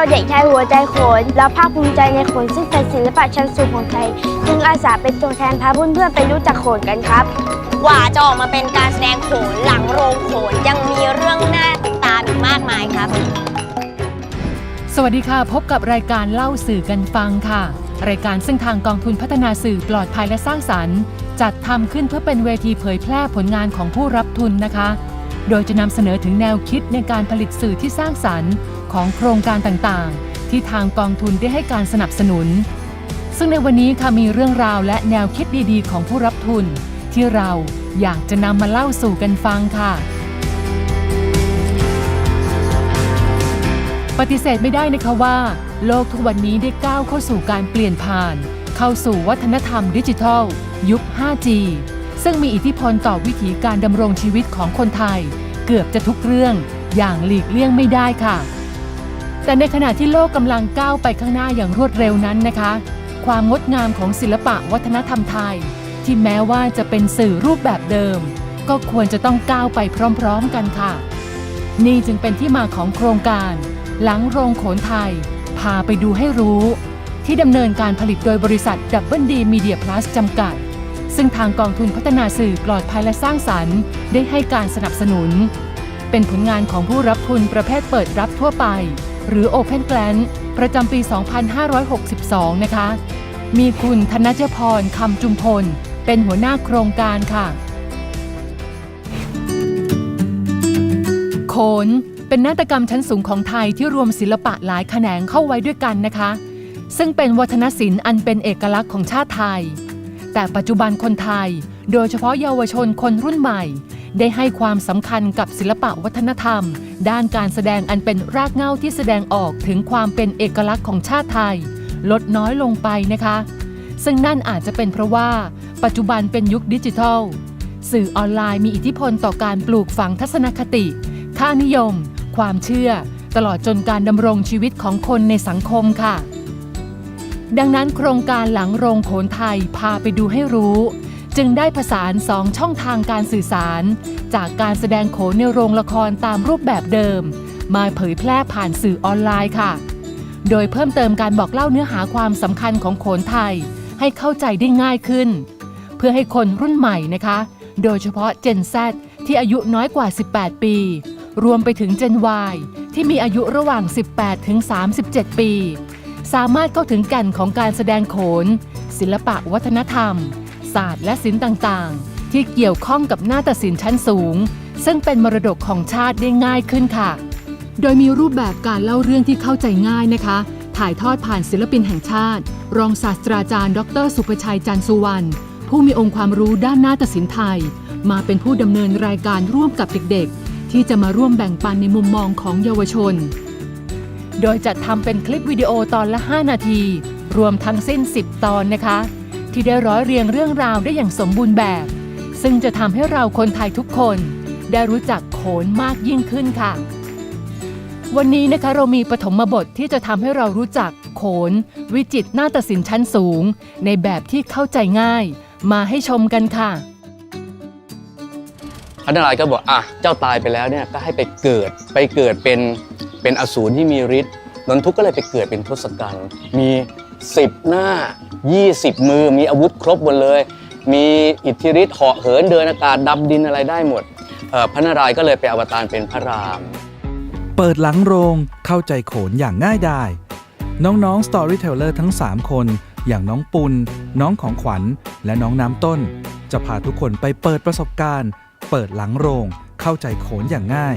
พวกเราเด็กชายหัวใจโขนเราภาคภูมิใจในโขนซึ่งเป็นศิลปะชั้นสูงของไทย จึงอาสาเป็นตัวแทนพาเพื่อนๆไปรู้จักโขนกันครับกว่าจะออกมาเป็นการแสดงโขนหลังโรงโขนยังมีเรื่องน่าติดตามอีกมากมายครับ สวัสดีค่ะ พบกับรายการเล่าสื่อกันฟังค่ะ รายการซึ่งทางกองทุนพัฒนาสื่อปลอดภัยและสร้างสรรค์ จัดทำขึ้นเพื่อเป็นเวทีเผยแพร่ผลงานของผู้รับทุนนะคะ โดยจะนำเสนอถึงแนวคิดในการผลิตสื่อที่สร้างสรรค์ ของโครงการต่างๆ ที่ทางกองทุนได้ให้การสนับสนุน ซึ่งในวันนี้ค่ะมีเรื่องราวและแนวคิดดีๆ ของผู้รับทุน ที่เราอยากจะนำมาเล่าสู่กันฟังค่ะ ปฏิเสธไม่ได้นะคะว่า โลกทุกวันนี้ได้ก้าวเข้าสู่การเปลี่ยนผ่าน เข้าสู่วัฒนธรรมดิจิทัล ยุค 5G ซึ่งมีอิทธิพลต่อวิถีการดำรงชีวิตของคนไทย เกือบจะทุกเรื่องอย่างหลีกเลี่ยงไม่ได้ค่ะ แต่ในขณะที่โลกกำลังก้าวไปข้างหน้าอย่างรวดเร็วนั้นนะคะ ความงดงามของศิลปะวัฒนธรรมไทย ที่แม้ว่าจะเป็นสื่อรูปแบบเดิม ก็ควรจะต้องก้าวไปพร้อมๆกันค่ะ นี่จึงเป็นที่มาของโครงการ หลังโรงโขนไทย พาไปดูให้รู้ ที่ดำเนินการผลิตโดยบริษัทดับเบิลดีมีเดียพลัสจำกัด ซึ่งทางกองทุนพัฒนาสื่อปลอดภัยและสร้างสรรค์ ได้ให้การสนับสนุน เป็นผลงานของผู้รับทุนประเภทเปิดรับทั่วไป หรือ Open Grant ประจำปี 2562 นะคะ มีคุณธนจพรคำจุมพล เป็นหัวหน้าโครงการค่ะ โขน เป็นนาฏกรรมชั้นสูงของไทยที่รวมศิลปะหลายแขนงเข้าไว้ด้วยกันนะคะ ซึ่งเป็นวัฒนศิลป์อันเป็นเอกลักษณ์ของชาติไทย แต่ปัจจุบันคนไทย โดยเฉพาะเยาวชนคนรุ่นใหม่ ได้ให้ความสำคัญกับศิลปะวัฒนธรรม ด้านการแสดงอันเป็นรากเหง้าที่แสดงออกถึงความเป็นเอกลักษณ์ของชาติไทย ลดน้อยลงไปนะคะ ซึ่งนั่นอาจจะเป็นเพราะว่า ปัจจุบันเป็นยุคดิจิทัล สื่อออนไลน์มีอิทธิพลต่อการปลูกฝังทัศนคติ ค่านิยม ความเชื่อ ตลอดจนการดำรงชีวิตของคนในสังคมค่ะ ดังนั้นโครงการหลังโรงโขนไทยพาไปดูให้รู้ จึงได้ผสานสองช่องทางการสื่อสาร จากการแสดงโขนในโรงละครตามรูปแบบเดิม มาเผยแพร่ผ่านสื่อออนไลน์ค่ะ โดยเพิ่มเติมการบอกเล่าเนื้อหาความสำคัญของโขนไทย ให้เข้าใจได้ง่ายขึ้น เพื่อให้คนรุ่นใหม่นะคะ โดยเฉพาะ Gen Z ที่อายุน้อยกว่า 18 ปี รวมไปถึง Gen Y ที่มีอายุระหว่าง 18 ถึง 37 ปี สามารถเข้าถึงแก่นของการแสดงโขน ศิลปะวัฒนธรรม ศาสตร์และศิลป์ต่างๆ ที่เกี่ยวข้องกับหน้าฏศิลป์ชั้นสูง ซึ่งเป็นมรดกของชาติได้ง่ายขึ้นค่ะ โดยมีรูปแบบการเล่าเรื่องที่เข้าใจง่ายนะคะ ถ่ายทอดผ่านศิลปินแห่งชาติ รองศาสตราจารย์ ดร สุภชัยจันสุวรรณผู้มีองค์ความรู้ด้านหน้าฏศิลป์ไทย มาเป็นผู้ดำเนินรายการร่วมกับเด็กๆ ที่จะมาร่วมแบ่งปันในมุมมองของเยาวชน โดยจัดทำเป็นคลิปวิดีโอตอนละ 5 นาที รวมทั้งสิ้น 10 ตอนนะคะ ที่ได้ร้อยเรียงเรื่องราวได้อย่างสมบูรณ์แบบ ซึ่งจะทำให้เราคนไทยทุกคน ได้รู้จักโขนมากยิ่งขึ้นค่ะ วันนี้นะคะเรามีปฐมบทที่จะทำให้เรารู้จักโขน วิจิตรนาฏศิลป์ชั้นสูง ในแบบที่เข้าใจง่าย มาให้ชมกันค่ะพระนารายณ์ก็บอกอะเจ้าตายไปแล้วเนี่ยก็ให้ไปเกิดไปเกิดเป็นเป็นอสูรที่มีฤทธิ์นนทุกข์ก็เลยไปเกิดเป็นทศกัณฐ์มี 10 หน้า 20 มือมีอาวุธครบหมดเลย มีอิทธิฤทธิ์เหาะเหินเดินอากาศดำดินอะไรได้หมดพระนารายณ์ก็เลยไปอวตารเป็นพระราม เปิดหลังโรงเข้าใจโขนอย่างง่ายดายน้องๆ Storyteller ทั้ง 3 คน อย่างน้องปุณน้องของขวัญ และน้องน้ำต้น จะพาทุกคนไปเปิดประสบการณ์ เปิดหลังโรง เข้าใจโขนอย่างง่าย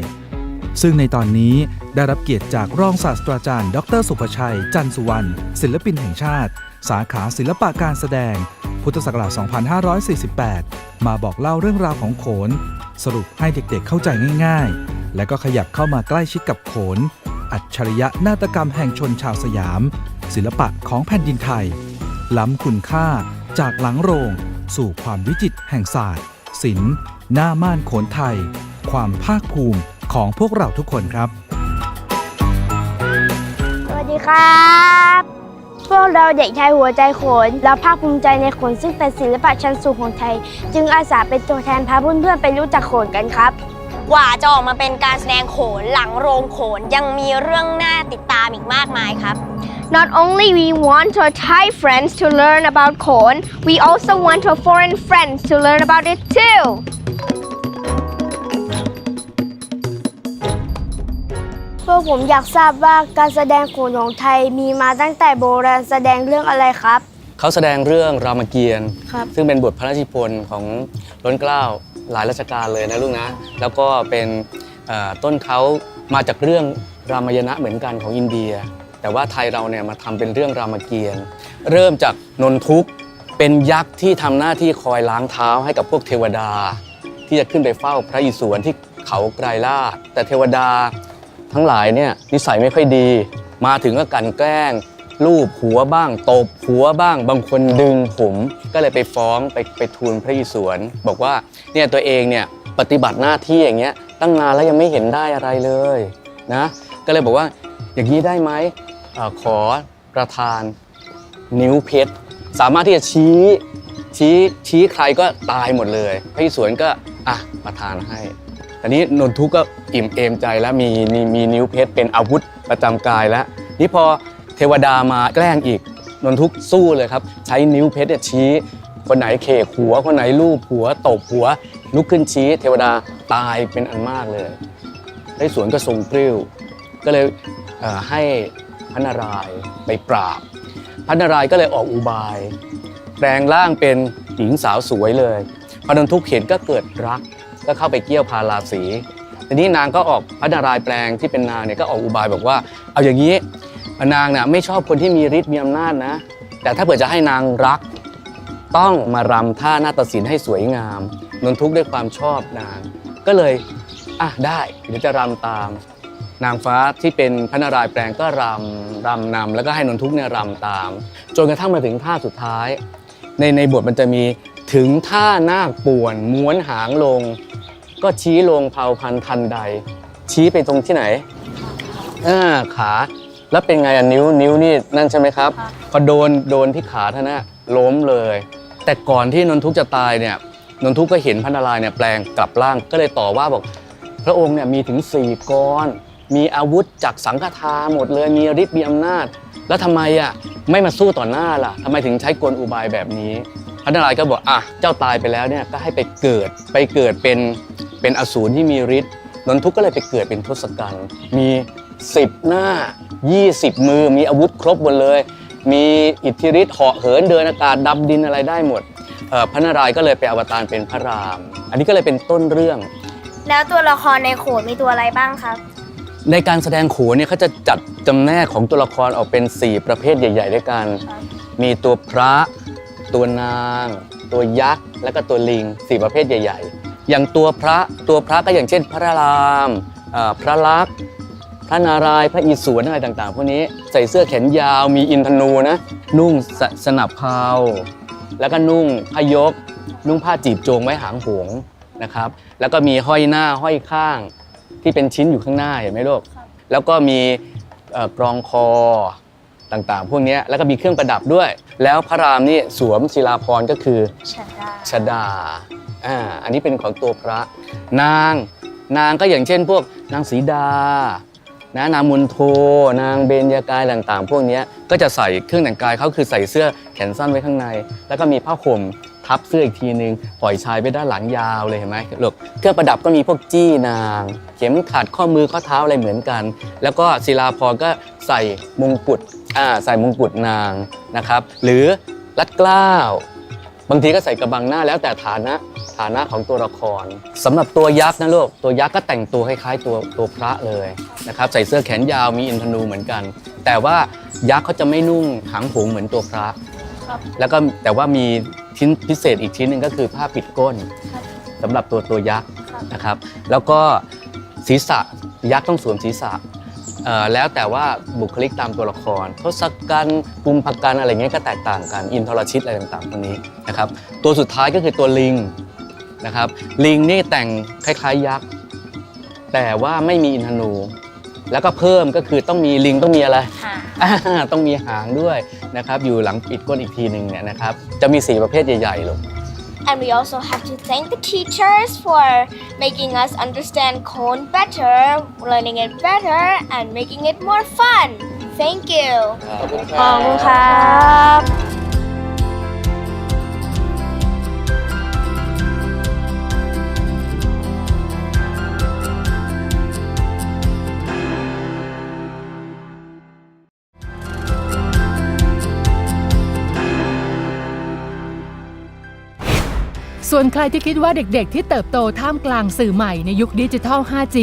ซึ่งในตอนนี้ได้รับเกียรติจากรองศาสตราจารย์ ดร สุภชัย จันสุวรรณศิลปินแห่งชาติ สาขาศิลปะการแสดง พุทธศักราช 2548 มาบอกเล่าเรื่องราวของโขน สรุปให้เด็กๆเข้าใจง่ายๆ และก็ขยับเข้ามาใกล้ชิดกับโขน อัจฉริยะนาฏกรรมแห่งชนชาวสยาม ศิลปะของแผ่นดินไทย ล้ำคุณค่าจากหลังโรง สู่ความวิจิตรแห่งศาสตร์ศิลป์หน้าม่านโขนไทย ความภาคภูมิ ของพวกเราทุกคนครับ สวัสดีครับ พวกเราเด็กชายหัวใจโขนเราภาคภูมิใจในโขนซึ่งเป็นศิลปะชั้นสูงของไทย จึงอาสาเป็นตัวแทนพาเพื่อนๆไปรู้จักโขนกันครับ กว่าจะออกมาเป็นการแสดงโขนหลังโรงโขนยังมีเรื่องน่าติดตามอีกมากมายครับ Not only we want our Thai friends to learn about corn, we also want our foreign friends to learn about it too. วกผมอยากทราบว่าการแสดงโขนของไทยมีมาตั้งแต่โบราณแสดงเรื่องอะไรครับ เขาแสดงเรื่องรามเกียรติ์ครับซึ่งเป็นบทพระราชนิพนธ์ของล้นเกล้าหลายราชการเลยนะลูกนะ แล้วก็เป็นเอ่อต้นเขามาจากเรื่องรามายณะเหมือนกันของอินเดีย แต่ว่าไทยเราเนี่ยมาทำเป็นเรื่องรามเกียรติ์เริ่มจากนนทุกข์เป็นยักษ์ที่ทำหน้าที่คอยล้างเท้าให้กับพวกเทวดา ที่จะขึ้นไปเฝ้าพระอิศวรที่เขาไกรลาศแต่เทวดา ทั้งหลายเนี่ยนิสัยไม่ค่อยดี มาถึงก็กันแกล้งลูบหัวบ้างตบหัวบ้าง บางคนดึงผมก็เลยไปฟ้องไปไปทูลพระอิศวรบอกว่าเนี่ยตัวเองเนี่ยปฏิบัติหน้าที่อย่างเงี้ยตั้งนานแล้วยังไม่เห็นได้อะไรเลยนะก็เลยบอกว่าอย่างนี้ได้ไหมออขอประทานนิ้วเพชร สามารถที่จะชี้ชี้ชี้ใครก็ตายหมดเลยพระอิศวรก็อะประทานให้ ตอนนี้นนทุกก็อิ่มเอมใจแล้วมีมีมีนิ้วเพชรเป็นอาวุธประจำกายแล้ว นี่พอเทวดามาแกล้งอีกนนทุกสู้เลยครับ ใช้นิ้วเพชรเนี่ยชี้ คนไหนเขกหัว คนไหนลูบหัวตบหัว ลุกขึ้นชี้ เทวดาตายเป็นอันมากเลย ได้สวนก็ทรงกริ้ว ก็เลยเให้พระนารายณ์ไปปราบ พระนารายณ์ก็เลยออกอุบายแปลงร่างเป็นหญิงสาวสวยเลยพอนนทุกเห็นก็เกิดรัก ก็เข้าไปเกี่ยวพาราสีทีนี้นางก็ออกพระนารายณ์แปลงที่เป็นนางเนี่ยก็ออกอุบายบอกว่า เอาอย่างนี้นางเนี่ยไม่ชอบคนที่มีฤทธิ์มีอำนาจนะ แต่ถ้าเผื่อจะให้นางรัก ต้องมารำท่านาฏศิลป์ให้สวยงาม นนทุกข์ด้วยความชอบนาง ก็เลยอะได้เดี๋ยวจะรำตาม นางฟ้าที่เป็นพระนารายณ์แปลงก็รำรำนำแล้วก็ให้นนทุกข์เนี่ยรำตาม จนกระทั่งมาถึงท่าสุดท้าย ในในบทมันจะมี ถึงท่านาคป่วนม้วนหางลง ก็ชี้ลงเผาพันทันใด ชี้ไปตรงที่ไหนอ่าขาแล้วเป็นไงอะนิ้วนิ้วนี่นั่นใช่ไหมครับ พอโดนโดนที่ขาท่านน่ะล้มเลย แต่ก่อนที่นนทุกข์จะตายเนี่ยนนทุกข์ก็เห็นพระนารายณ์เนี่ยแปลงกลับร่างก็เลยต่อว่าบอก พระองค์เนี่ยมีถึงสี่กรมีอาวุธจากสังฆทาหมดเลยมีฤทธิ์มีอำนาจ แล้วทำไมอะไม่มาสู้ต่อหน้าล่ะทำไมถึงใช้กลอุบายแบบนี้ พระนารายณ์ก็บอกอะเจ้าตายไปแล้วเนี่ยก็ให้ไปเกิดไปเกิดเป็นเป็นอสูรที่มีฤทธิ์นนทุกก็เลยไปเกิดเป็นทศกัณฐ์มี 10 หน้า 20 มือมีอาวุธครบหมดเลย มีอิทธิฤทธิ์เหาะเหินเดินอากาศดำดินอะไรได้หมดพระนารายณ์ก็เลยไปอวตารเป็นพระราม อันนี้ก็เลยเป็นต้นเรื่อง แล้วตัวละครในโขนมีตัวอะไรบ้างครับ ในการแสดงโขนเนี่ยเขาจะจัดจำแนกของตัวละครออกเป็น 4 ประเภทใหญ่ ๆ ด้วยกัน มีตัวพระ ตัวนาง ตัวยักษ์และก็ตัวลิง4ประเภทใหญ่ ๆ อย่างตัวพระตัวพระก็อย่างเช่น พระรามพระลักษณ์พระนารายณ์พระอิศวรอะไรต่างๆพวกนี้ใส่เสื้อแขนยาวมีอินทนูนะนุ่งสสนับเพาแล้วก็นุ่งพยก นุ่งผ้าจีบโจงไว้หางหงส์นะครับ แล้วก็มีห้อยหน้าห้อยข้างที่เป็นชิ้นอยู่ข้างหน้าเห็นไหมลูกแล้วก็มีกรองคอ ต่างๆ พวกเนี้ยแล้วก็มีเครื่องประดับด้วย แล้วพระรามนี่สวมศิลาภรณ์ก็คือชดาอ่าอันนี้เป็นของตัวพระ นางนางก็อย่างเช่น พวกนางสีดานะนางมุนโท นางเบญญากายต่างๆ พวกเนี้ยก็จะใส่เครื่องแต่งกายเขาคือใส่เสื้อแขนสั้นไว้ข้างใน แล้วก็มีผ้าห่ม ทับเสื้ออีกทีนึงปล่อยชายไปด้านหลังยาวเลยเห็นไหมลูกเครื่องประดับก็มีพวกจี้นาง เข็มขัดข้อมือข้อเท้าอะไรเหมือนกัน แล้วก็ศิลาพรก็ใส่มงกุฎอ่าใส่มงกุฎนางนะครับ หรือรัดเกล้าบางทีก็ใส่กระบังหน้าแล้วแต่ฐานะฐานะของตัวละครสำหรับตัวยักษ์นะลูกตัวยักษ์ก็แต่งตัวคล้ายๆตัวตัวพระเลยนะครับใส่เสื้อแขนยาวมีอินทนูเหมือนกัน แต่ว่ายักษ์เขาจะไม่นุ่งหางหงเหมือนตัวพระ แล้วก็แต่ว่ามีชิ้นพิเศษอีกชิ้นหนึ่งก็คือผ้าปิดก้นสำหรับตัวตัวยักษ์นะครับ แล้วก็ศีรษะยักษ์ต้องสวมศีรษะเอ่อแล้วแต่ว่าบุคลิกตามตัวละครทศกัณฐ์กุมภกันอะไรเงี้ยก็แตกต่างกัน อินทรชิตอะไรต่างๆพวกนี้นะครับ ตัวสุดท้ายก็คือตัวลิงนะครับ ลิงนี่แต่งคล้ายๆยักษ์ แต่ว่าไม่มีอินทนู แล้วก็เพิ่มก็คือต้องมีลิงต้องมีอะไรอ่าต้องมีหางด้วยนะครับอยู่หลังปิดก้นอีกทีหนึ่งเนี่ยนะครับจะมี4ประเภทใหญ่ๆลูก And we also have to thank the teachers for making us understand cone better, learning it better, and making it more fun. Thank you. ขอบคุณคขรัอบ ส่วนใครที่คิดว่าเด็กๆ ที่เติบโตท่ามกลางสื่อใหม่ในยุคดิจิทัล 5G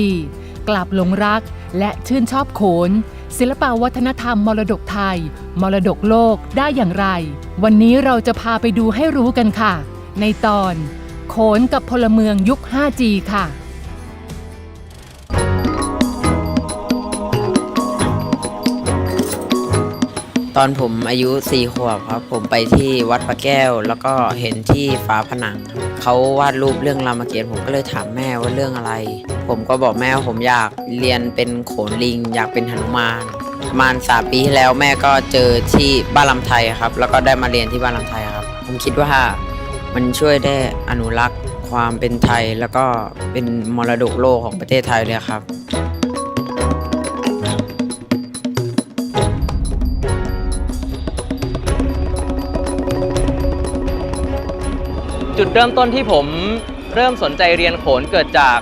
กลับหลงรักและชื่นชอบโขน ศิลปวัฒนธรรมมรดกไทย มรดกโลกได้อย่างไร วันนี้เราจะพาไปดูให้รู้กันค่ะ ในตอน โขนกับพลเมืองยุค 5G ค่ะ อนผมอายุสี่ขวบครับ ผมไปที่วัดพระแก้ว แล้วก็เห็นที่ฝาผนังเขาวาดรูปเรื่องรามเกียรติ์ผมก็เลยถามแม่ว่าเรื่องอะไร ผมก็บอกแม่ว่าผมอยากเรียนเป็นโขนลิง อยากเป็นหนุมานประมาณสามปีที่แล้วแม่ก็เจอที่บ้านลำไทยครับ แล้วก็ได้มาเรียนที่บ้านลำไทยครับ ผมคิดว่ามันช่วยได้อนุรักษ์ความเป็นไทยแล้วก็เป็นมรดกโลกของประเทศไทยเลยครับ จุดเริ่มต้นที่ผมเริ่มสนใจเรียนโขนเกิดจาก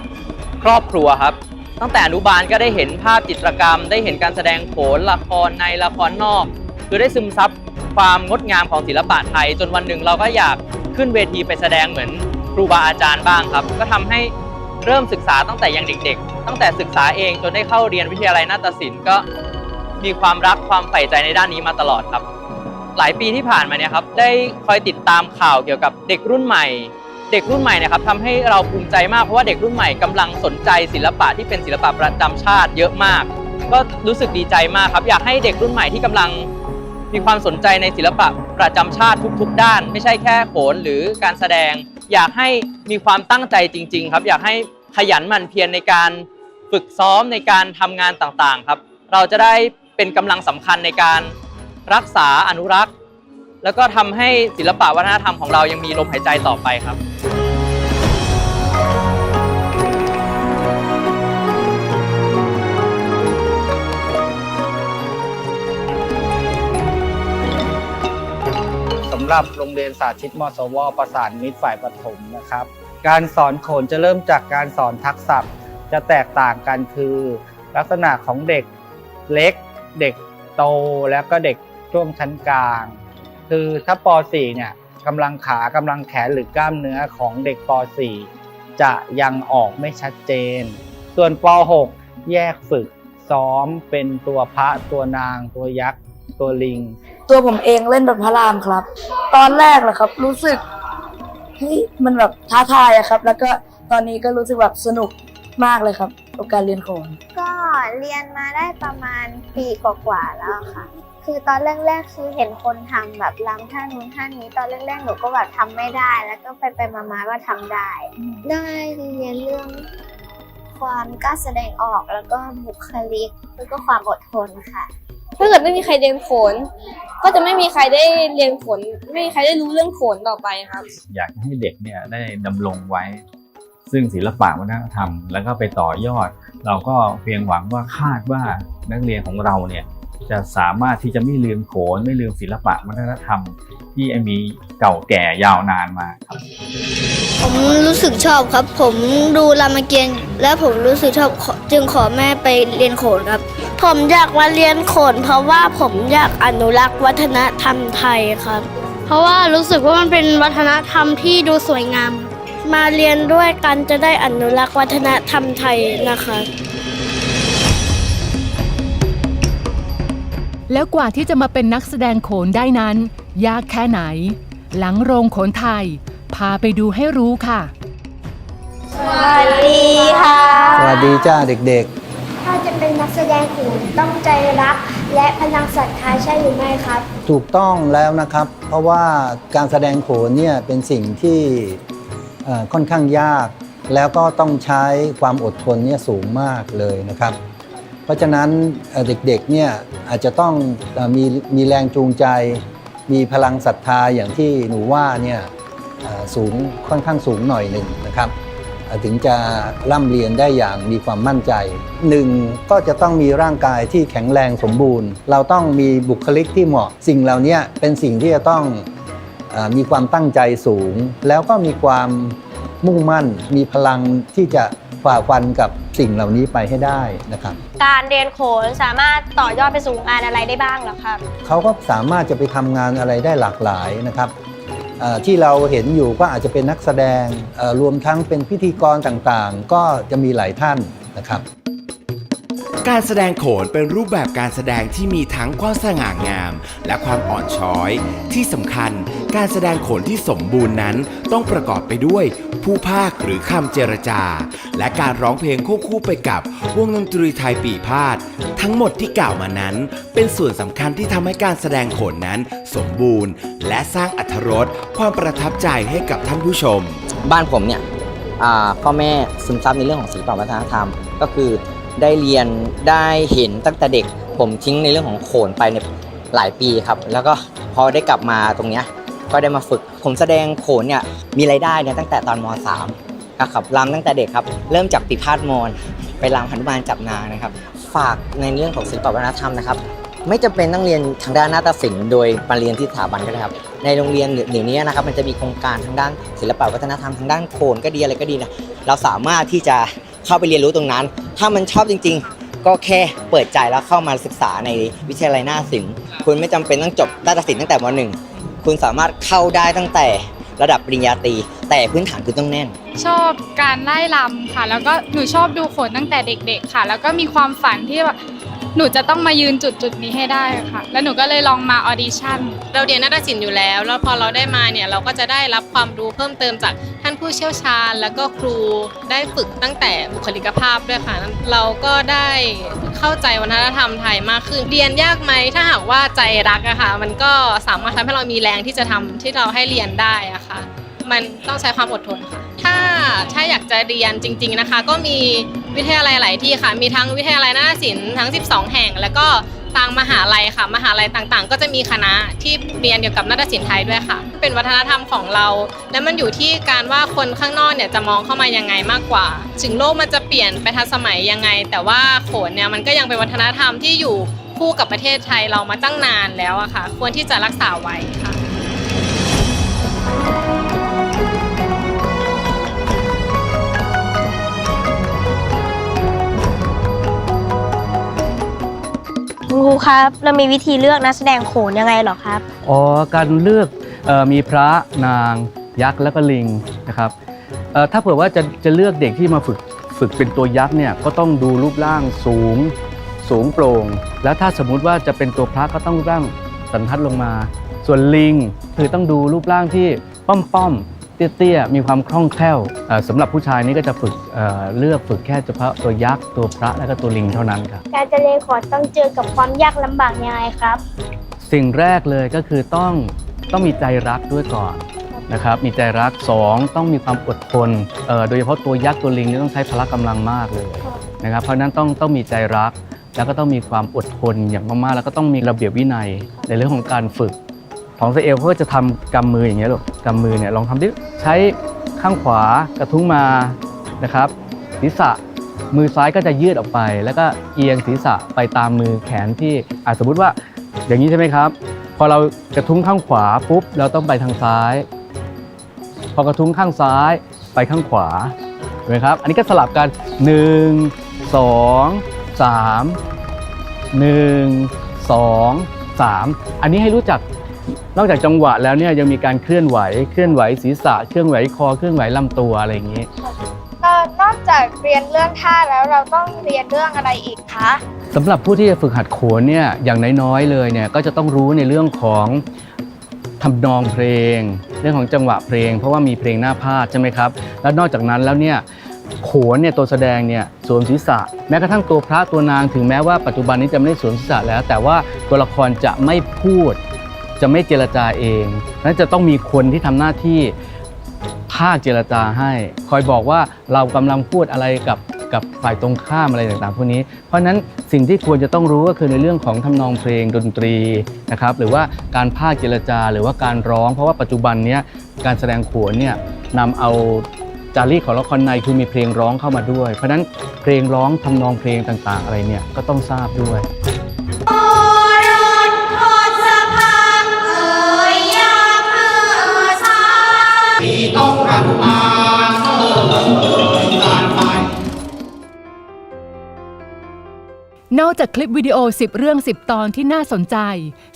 ครอบครัวครับ ตั้งแต่อนุบาลก็ได้เห็นภาพจิตรกรรม ได้เห็นการแสดงโขนละครในละครนอก คือได้ซึมซับความงดงามของศิลปะไทย จนวันหนึ่งเราก็อยากขึ้นเวทีไปแสดงเหมือนครูบาอาจารย์บ้างครับ ก็ทำให้เริ่มศึกษาตั้งแต่ยังเด็ก ๆ ตั้งแต่ศึกษาเองจนได้เข้าเรียนวิทยาลัยนาฏศิลป์ก็มีความรักความใฝ่ใจในด้านนี้มาตลอดครับ หลายปีที่ผ่านมาเนี่ยครับได้คอยติดตามข่าวเกี่ยวกับเด็กรุ่นใหม่ เด็กรุ่นใหม่นะครับทำให้เราภูมิใจมากเพราะว่าเด็กรุ่นใหม่กำลังสนใจศิลปะที่เป็นศิลปะประจำชาติเยอะมาก ก็รู้สึกดีใจมากครับ อยากให้เด็กรุ่นใหม่ที่กำลังมีความสนใจในศิลปะประจำชาติทุก ๆ ด้าน ไม่ใช่แค่โขนหรือการแสดง อยากให้มีความตั้งใจจริง ๆ ครับ อยากให้ขยันหมั่นเพียรในการฝึกซ้อมในการทำงานต่างๆ ครับ เราจะได้เป็นกำลังสำคัญในการ รักษาอนุรักษ์ แล้วก็ทำให้ศิลปะวัฒนธรรมของเรายังมีลมหายใจต่อไปครับ สำหรับโรงเรียนสาธิตมสว ประสานมิตรฝ่ายประถมนะครับ การสอนโขนจะเริ่มจากการสอนทักษะจะแตกต่างกันคือ ลักษณะของเด็กเล็ก เด็กโตแล้วก็เด็ก ช่วงชั้นกลาง คือถ้าป .4 เนี่ยกำลังขากำลังแขนหรือกล้ามเนื้อของเด็กป .4 จะยังออกไม่ชัดเจน ส่วนป .6 แยกฝึกซ้อมเป็นตัวพระตัวนาง ตัวยักษ์ ตัวลิง ตัวผมเองเล่นแบบพระรามครับ ตอนแรกเหรอครับ รู้สึกเฮ้ยมันแบบท้าทายอะครับ แล้วก็ตอนนี้ก็รู้สึกแบบสนุกมากเลยครับกับการเรียนโขนก็เรียนมาได้ประมาณปีกว่าๆแล้วค่ะ คือตอนแรกๆคือเห็นคนทำแบบรำท่านู้นท่านี้ ตอนแรกๆหนูก็แบบทำไม่ได้ แล้วก็ไปไปๆมาๆก็ทำได้ ได้เรียนเรื่องความกล้าแสดงออกแล้วก็บุคลิกแล้วก็ความอดทนค่ะ ถ้าเกิดไม่มีใครเรียนโขน ก็จะไม่มีใครได้เรียนโขนไม่มีใครได้รู้เรื่องโขนต่อไปครับ อยากให้เด็กเนี่ยได้ดำรงไว้ ซึ่งศิลปะวัฒนธรรม แล้วก็ไปต่อยอด เราก็เพียงหวังว่าคาดว่านักเรียนของเราเนี่ย จะสามารถที่จะไม่ลืมโขนไม่ลืมศิลปะวัฒนธรรม ที่มีเก่าแก่ยาวนานมาครับ ผมรู้สึกชอบครับ ผมดูรามเกียรติ์แล้วผมรู้สึกชอบขอจึงขอแม่ไปเรียนโขนครับ ผมอยากมาเรียนโขน เพราะว่าผมอยากอนุรักษ์วัฒนธรรมไทยครับ เพราะว่ารู้สึกว่ามันเป็นวัฒนธรรมที่ดูสวยงาม มาเรียนด้วยกันจะได้อนุรักษ์วัฒนธรรมไทยนะคะ แล้วกว่าที่จะมาเป็นนักแสดงโขนได้นั้น ยากแค่ไหน หลังโรงโขนไทย พาไปดูให้รู้ค่ะ สวัสดีค่ะ สวัสดีจ้าเด็กถ้าจะเป็นนักแสดงโขนต้องใจรัก และพลังศรัทธาใช่หรือไม่ครับ ๆ ถูกต้องแล้วนะครับ เพราะว่าการแสดงโขนเนี่ยเป็นสิ่งที่เอ่อค่อนข้างยาก แล้วก็ต้องใช้ความอดทนเนี่ยสูงมากเลยนะครับ เพราะฉะนั้นเด็กๆเนี่ยอาจจะต้องมีมีแรงจูงใจ มีพลังศรัทธาอย่างที่หนูว่าเนี่ยสูงค่อนข้างสูงหน่อยหนึ่งนะครับถึงจะร่ำเรียนได้อย่างมีความมั่นใจหนึ่งก็จะต้องมีร่างกายที่แข็งแรงสมบูรณ์ เราต้องมีบุคลิกที่เหมาะ สิ่งเหล่านี้เป็นสิ่งที่จะต้องอมีความตั้งใจสูง แล้วก็มีความมุ่งมั่น มีพลังที่จะ ฝ่าฟันกับสิ่งเหล่านี้ไปให้ได้นะครับ การเรียนโขนสามารถต่อยอดไปสู่งานอะไรได้บ้างเหรอครับ เขาก็สามารถจะไปทำงานอะไรได้หลากหลายนะครับเอ่อที่เราเห็นอยู่ก็อาจจะเป็นนักแสดงเอ่อรวมทั้งเป็นพิธีกรต่างๆ ก็จะมีหลายท่านนะครับ การแสดงโขนเป็นรูปแบบการแสดงที่มีทั้งความสง่างาม และความอ่อนช้อย ที่สำคัญ การแสดงโขนที่สมบูรณ์นั้นต้องประกอบไปด้วย ผู้พากย์หรือคำเจรจา และการร้องเพลงควบคู่ไปกับวงดนตรีไทยปีพาด ทั้งหมดที่กล่าวมานั้น เป็นส่วนสำคัญที่ทำให้การแสดงโขนนั้น สมบูรณ์ และสร้างอรรถรสความประทับใจให้กับท่านผู้ชม บ้านผมเนี่ยอ่าพ่อแม่ซึมซับในเรื่องของศิลปวัฒนธรรม ก็คือได้เรียนได้เห็นตั้งแต่เด็ก ผมทิ้งในเรื่องของโขนไปในยหลายปีครับ แล้วก็พอได้กลับมาตรงเนี้ย ก็ได้มาฝึก ผมแสดงโขนเนี่ยมีรายได้เนี่ยตั้งแต่ตอนม .3 นะครับรำตั้งแต่เด็กครับ เริ่มจากปีพาดมอนไปรำหนุมานจับนางนะครับ ฝากในเรื่องของศิลปวัฒนธรรมนะครับไม่จำเป็นต้องเรียนทางด้านนาฏศิลป์โดยมาเรียนที่สถาบันก็ได้ครับ ในโรงเรียนเดี๋ยวนี้นะครับ มันจะมีโครงการทางด้านศิลปวัฒนธรรมทางด้านโขนก็ดีอะไรก็ดีนะเราสามารถที่จะเข้าไปเรียนรู้ตรงนั้น ถ้ามันชอบจริง ๆ ก็แค่เปิดใจแล้วเข้ามาศึกษาในวิทยาลัยนาฏศิลป์คุณไม่จำเป็นต้องจบนาฏศิลป์ตั้งแต่มหนึ่ง คุณสามารถเข้าได้ตั้งแต่ระดับปริญญาตรีแต่พื้นฐานคุณต้องแน่น ชอบการไล่ลำค่ะ แล้วก็หนูชอบดูโขนตั้งแต่เด็ก ๆค่ะ แล้วก็มีความฝันที่ว่าหนูจะต้องมายืนจุดจุดๆนี้ให้ได้ค่ะ แล้วหนูก็เลยลองมาออดิชั่นเราเรียนนาฏศิลป์อยู่แล้ว แล้วพอเราได้มาเนี่ยเราก็จะได้รับความรู้เพิ่มเติมจากท่านผู้เชี่ยวชาญแล้วก็ครูได้ฝึกตั้งแต่บุคลิกภาพด้วยค่ะ เราก็ได้เข้าใจวัฒนธรรมไทยมากขึ้น เรียนยากไหมถ้าหากว่าใจรักอะค่ะ มันก็สามารถทำให้เรามีแรงที่จะทำที่เราให้เรียนได้อะค่ะ มันต้องใช้ความอดทนค่ะ ถ้าถ้าอยากจะเรียนจริง ๆนะคะ ก็มีวิทยาลัยหลายที่ค่ะ มีทั้งวิทยาลัยนาฏศิลป์ทั้ง 12 แห่ง แล้วก็ ทางมหาลัยค่ะ มหาลัยต่างๆ ก็จะมีคณะที่เรียนเกี่ยวกับนาฏศิลป์ไทยด้วยค่ะ เป็นวัฒนธรรมของเรา และมันอยู่ที่การว่าคนข้างนอกเนี่ยจะมองเข้ามายังไงมากกว่า ถึงโลกมันจะเปลี่ยนไปทันสมัยยังไง แต่ว่าโขนเนี่ยมันก็ยังเป็นวัฒนธรรมที่อยู่คู่กับประเทศไทยเรามาตั้งนานแล้วอะค่ะ ควรที่จะรักษาไว้ค่ะ คุณครับเรามีวิธีเลือกนักแสดงโขนยังไงเหรอครับ อ๋อการเลือกเออมีพระนาง ยักษ์แล้วก็ลิงนะครับเอ่อถ้าเผื่อว่าจะจะเลือกเด็กที่มาฝึกฝึกเป็นตัวยักษ์เนี่ยก็ต้องดูรูปร่างสูงสูงโปร่ง แล้วถ้าสมมุติว่าจะเป็นตัวพระก็ต้องรูปร่างสันทัดลงมา ส่วนลิงคือต้องดูรูปร่างที่ป้อมป้อมๆ เตี้ยๆมีความคล่องแคล่วเอ่อสำหรับผู้ชายนี่ก็จะฝึกเอ่อเลือกฝึกแค่เฉพาะตัวยักษ์ตัวพระและก็ตัวลิงเท่านั้นครับการจะเรียนโขนต้องเจอกับความยากลำบากยังไงครับ สิ่งแรกเลยก็คือต้องต้องมีใจรักด้วยก่อนนะครับมีใจรักสองต้องมีความอดทนเอ่อโดยเฉพาะตัวยักษ์ตัวลิงนี่ต้องใช้พละกำลังมากเลยนะครับเพราะฉะนั้นต้องต้องมีใจรัก แล้วก็ต้องมีความอดทนอย่างมากๆ แล้วก็ต้องมีระเบียบวินัยในเรื่องของการฝึก ของเซเอลเขาก็จะทำกำมืออย่างเงี้ยลูก กำมือเนี่ยลองทำดิใช้ข้างขวากระทุ้งมานะครับศีรษะมือซ้ายก็จะยืดออกไป แล้วก็เอียงศีรษะไปตามมือแขนที่อะสมมติว่าอย่างนี้ใช่ไหมครับ พอเรากระทุ้งข้างขวาปุ๊บเราต้องไปทางซ้าย พอกระทุ้งข้างซ้ายไปข้างขวาเห็นไหมครับ อันนี้ก็สลับกัน 1 2 3 1 2 3 อันนี้ให้รู้จัก นอกจากจังหวะแล้วเนี่ยยังมีการเคลื่อนไหว เคลื่อนไหวศีรษะ เคลื่อนไหวคอ เคลื่อนไหวลำตัวอะไรอย่างนี้นอกจากเรียนเรื่องท่าแล้วเราต้องเรียนเรื่องอะไรอีกคะสำหรับผู้ที่จะฝึกหัดโขนเนี่ยอย่างน้อยๆเลยเนี่ยก็จะต้องรู้ในเรื่องของทำนองเพลง เรื่องของจังหวะเพลง เพราะว่ามีเพลงหน้าพาดใช่ไหมครับแล้วนอกจากนั้นแล้วเนี่ยโขนเนี่ยตัวแสดงเนี่ยสวมศีรษะ แม้กระทั่งตัวพระตัวนางถึงแม้ว่าปัจจุบันนี้จะไม่ได้สวมศีรษะแล้ว แต่ว่าตัวละครจะไม่พูด จะไม่เจรจาเองนั้นจะต้องมีคนที่ทำหน้าที่ภาคเจรจาให้ คอยบอกว่าเรากำลังพูดอะไรกับกับฝ่ายตรงข้ามอะไรต่างๆพวกนี้ เพราะฉะนั้นสิ่งที่ควรจะต้องรู้ก็คือในเรื่องของทำนองเพลงดนตรีนะครับ หรือว่าการพากย์เจรจาหรือว่าการร้อง เพราะว่าปัจจุบันนี้การแสดงโขนเนี่ยนำเอาจารีตของละครในคือมีเพลงร้องเข้ามาด้วย เพราะฉะนั้นเพลงร้องทำนองเพลงต่างๆ อะไรเนี่ยก็ต้องทราบด้วย นอกจากคลิปวิดีโอ 10 เรื่อง 10 ตอนที่น่าสนใจ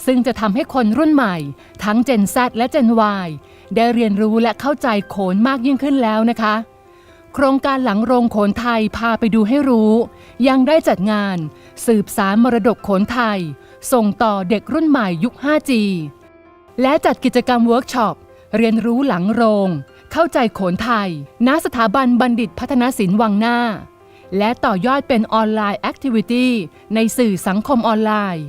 ซึ่งจะทำให้คนรุ่นใหม่ ทั้ง Gen Z และ Gen Y ได้เรียนรู้และเข้าใจโขนมากยิ่งขึ้นแล้วนะคะ โครงการหลังโรงโขนไทยพาไปดูให้รู้ ยังได้จัดงาน สืบสารมรดกโขนไทย ส่งต่อเด็กรุ่นใหม่ยุค 5G และจัดกิจกรรมเวิร์กช็อปเรียนรู้หลังโรง เข้าใจโขนไทย ณ สถาบันบัณฑิตพัฒนศิลป์วังหน้า และต่อยอดเป็นออนไลน์แอคทิวิตี้ในสื่อสังคมออนไลน์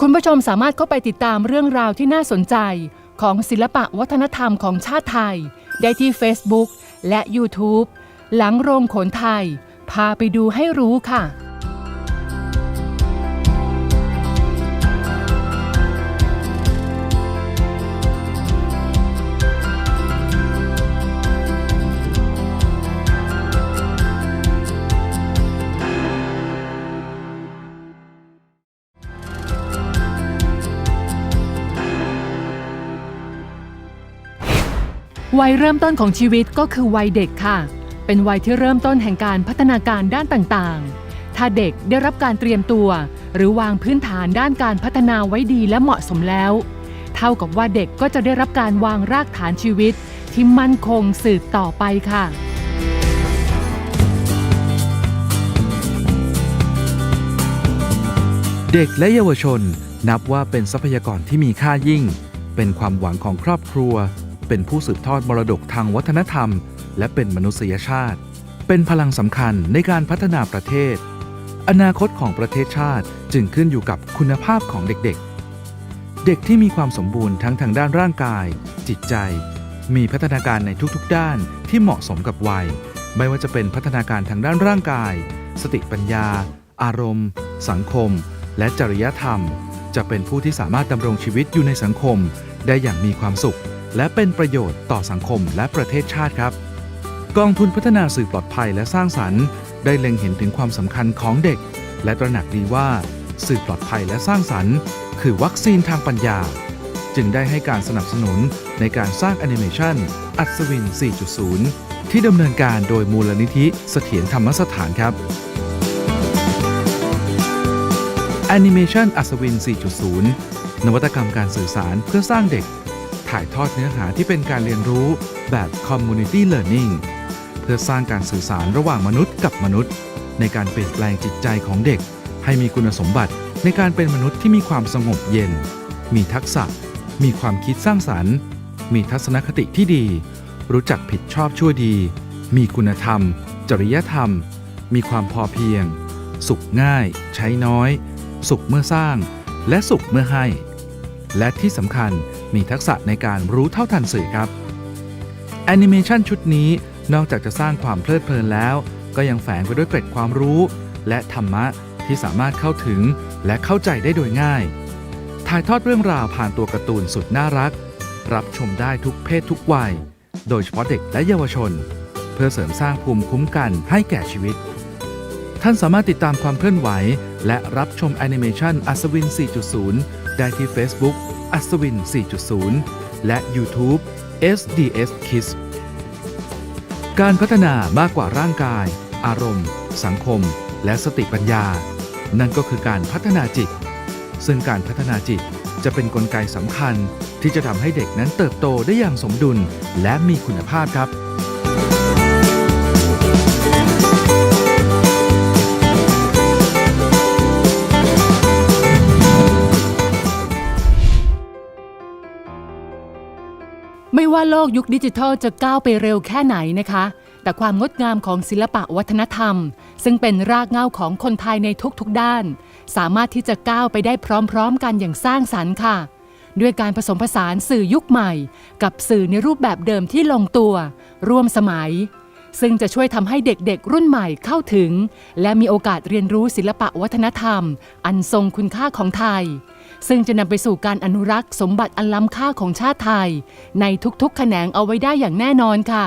คุณผู้ชมสามารถเข้าไปติดตามเรื่องราวที่น่าสนใจของศิลปะวัฒนธรรมของชาติไทย ได้ที่ Facebook และ YouTube หลังโรงโขนไทย พาไปดูให้รู้ค่ะ วัยเริ่มต้นของชีวิตก็คือวัยเด็กค่ะ เป็นวัยที่เริ่มต้นแห่งการพัฒนาการด้านต่างๆ ถ้าเด็กได้รับการเตรียมตัว หรือวางพื้นฐานด้านการพัฒนาไว้ดีและเหมาะสมแล้ว เท่ากับว่าเด็กก็จะได้รับการวางรากฐานชีวิต ที่มั่นคงสืบต่อไปค่ะเด็กและเยาวชนนับว่าเป็นทรัพยากรที่มีค่ายิ่ง เป็นความหวังของครอบครัว เป็นผู้สืบทอดมรดกทางวัฒนธรรม และเป็นมนุษยชาติ เป็นพลังสำคัญในการพัฒนาประเทศ อนาคตของประเทศชาติจึงขึ้นอยู่กับคุณภาพของเด็กๆ เด็กที่มีความสมบูรณ์ทั้งทางด้านร่างกาย จิตใจ มีพัฒนาการในทุกๆ ด้านที่เหมาะสมกับวัย ไม่ว่าจะเป็นพัฒนาการทางด้านร่างกาย สติปัญญา อารมณ์ สังคม และจริยธรรม จะเป็นผู้ที่สามารถดำรงชีวิตอยู่ในสังคมได้อย่างมีความสุข และเป็นประโยชน์ต่อสังคมและประเทศชาติครับ กองทุนพัฒนาสื่อปลอดภัยและสร้างสรรค์ ได้เล็งเห็นถึงความสำคัญของเด็ก และตระหนักดีว่า สื่อปลอดภัยและสร้างสรรค์ คือวัคซีนทางปัญญา จึงได้ให้การสนับสนุนในการสร้างแอนิเมชันอัศวิน 4.0 ที่ดำเนินการโดยมูลนิธิเสถียรธรรมสถานครับแอนิเมชันอัศวิน 4.0 นวัตกรรมการสื่อสารเพื่อสร้างเด็ก ถ่ายทอดเนื้อหาที่เป็นการเรียนรู้แบบ Community Learning เพื่อสร้างการสื่อสารระหว่างมนุษย์กับมนุษย์ ในการเปลี่ยนแปลงจิตใจของเด็ก ให้มีคุณสมบัติในการเป็นมนุษย์ที่มีความสงบเย็น มีทักษะ มีความคิดสร้างสรรค์ มีทัศนคติที่ดี รู้จักผิดชอบชั่วดี มีคุณธรรม จริยธรรม มีความพอเพียง สุขง่าย ใช้น้อย สุขเมื่อสร้าง และสุขเมื่อให้ และที่สำคัญ มีทักษะในการรู้เท่าทันสื่อครับแอนิเมชันชุดนี้นอกจากจะสร้างความเพลิดเพลินแล้ว ก็ยังแฝงไปด้วยเกร็ดความรู้ และธรรมะที่สามารถเข้าถึงและเข้าใจได้โดยง่าย ถ่ายทอดเรื่องราวผ่านตัวการ์ตูนสุดน่ารัก รับชมได้ทุกเพศทุกวัย โดยเฉพาะเด็กและเยาวชน เพื่อเสริมสร้างภูมิคุ้มกันให้แก่ชีวิต ท่านสามารถติดตามความเคลื่อนไหว และรับชมแอนิเมชันอัศวิน 4.0 ได้ที่ Facebook อัศวิน 4.0 และ YouTube SDS Kids การพัฒนามากกว่าร่างกาย อารมณ์ สังคม และสติปัญญา นั่นก็คือการพัฒนาจิต ซึ่งการพัฒนาจิตจะเป็นนกลไกสำคัญที่จะทำให้เด็กนั้นเติบโตได้อย่างสมดุลและมีคุณภาพครับ ไม่ว่าโลกยุคดิจิทัลจะก้าวไปเร็วแค่ไหนนะคะ แต่ความงดงามของศิลปะวัฒนธรรม ซึ่งเป็นรากเหง้าของคนไทยในทุกๆด้าน สามารถที่จะก้าวไปได้พร้อมๆ กันอย่างสร้างสรรค์ค่ะ ด้วยการผสมผสานสื่อยุคใหม่ กับสื่อในรูปแบบเดิมที่ลงตัว ร่วมสมัย ซึ่งจะช่วยทำให้เด็กๆ รุ่นใหม่เข้าถึง และมีโอกาสเรียนรู้ศิลปะวัฒนธรรม อันทรงคุณค่าของไทย ซึ่งจะนำไปสู่การอนุรักษ์สมบัติอันล้ำค่าของชาติไทย ในทุกๆ แขนงเอาไว้ได้อย่างแน่นอนค่ะ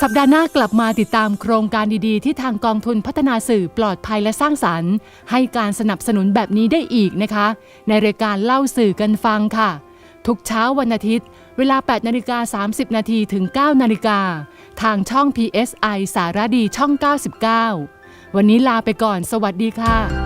สัปดาห์หน้ากลับมาติดตามโครงการดีๆ ที่ทางกองทุนพัฒนาสื่อปลอดภัยและสร้างสรรค์ ให้การสนับสนุนแบบนี้ได้อีกนะคะ ในรายการเล่าสื่อกันฟังค่ะ ทุกเช้าวันอาทิตย์ เวลา 8นาฬิกา30นาทีถึง 9นาฬิกาทางช่อง PSI สารดีช่อง 99 วันนี้ลาไปก่อน สวัสดีค่ะ